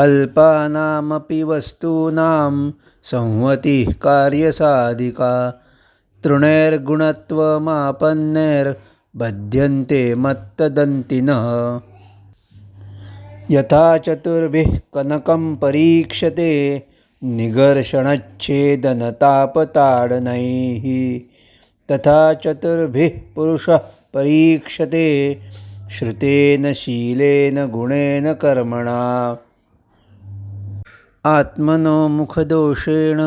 अल्पानामपि वस्तूनां संहतिः कार्यसाधिका तृणैर्गुणत्वमापन्नैर्बध्यन्ते मत्तदन्तिनः। यथा चतुर्भिः कनकं परीक्षते निगर्षणच्छेदनतापताडनैः। तथा चतुर्भिः पुरुषः परीक्षते श्रुतेन शीलेन गुणेन कर्मणा। आत्मनो मुखदोषेण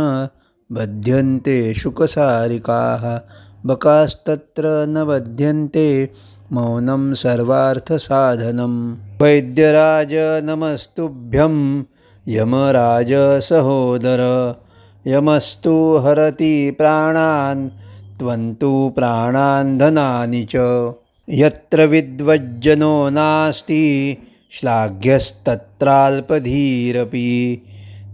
बध्यन्ते शुकसारिकाः। बकास्तत्र न बध्यन्ते मौनं सर्वार्थसाधनं वैद्यराज नमस्तुभ्यं, यमराज सहोदर। यमस्तु हरति प्राणान्, त्वन्तु प्राणान् धनानि च। यत्र विद्वज्जनो नास्ति, श्लाघ्यस्तत्राल्पधीरपि।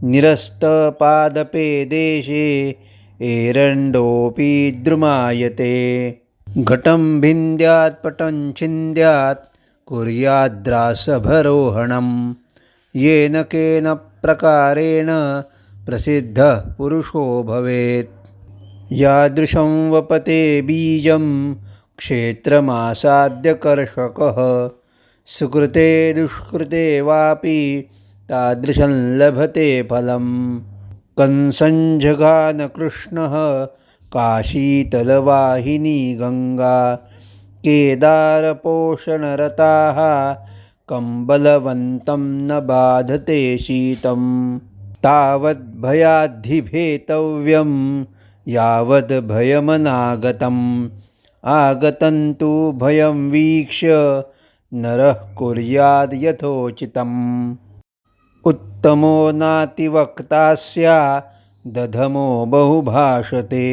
निरस्तपादपे देशे एरण्डोऽपि द्रुमायते। घटं भिन्द्यात् पटं छिन्द्यात् कुर्याद्रासभरोहणं येन केन प्रकारेण प्रसिद्धः पुरुषो भवेत्। यादृशं वपते बीजं क्षेत्रमासाद्यकर्षकः। सुकृते दुष्कृते वापि तादृशं लभते फलं कंसञ्जघानकृष्णः काशीतलवाहिनी गङ्गा केदारपोषणरताः, कम्बलवन्तं न बाधते शीतं तावद्भयाद्धिभेतव्यं यावद्भयमनागतम् आगतं तु भयं वीक्ष्य, नरः कुर्याद् यथोचितम्। उत्तमो नातिवक्ता दधमो बहुभाषते।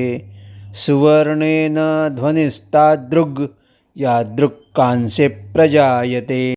सुवर्णेन ध्वनिस्तादृग् यादृक् कांस्ये प्रजायते।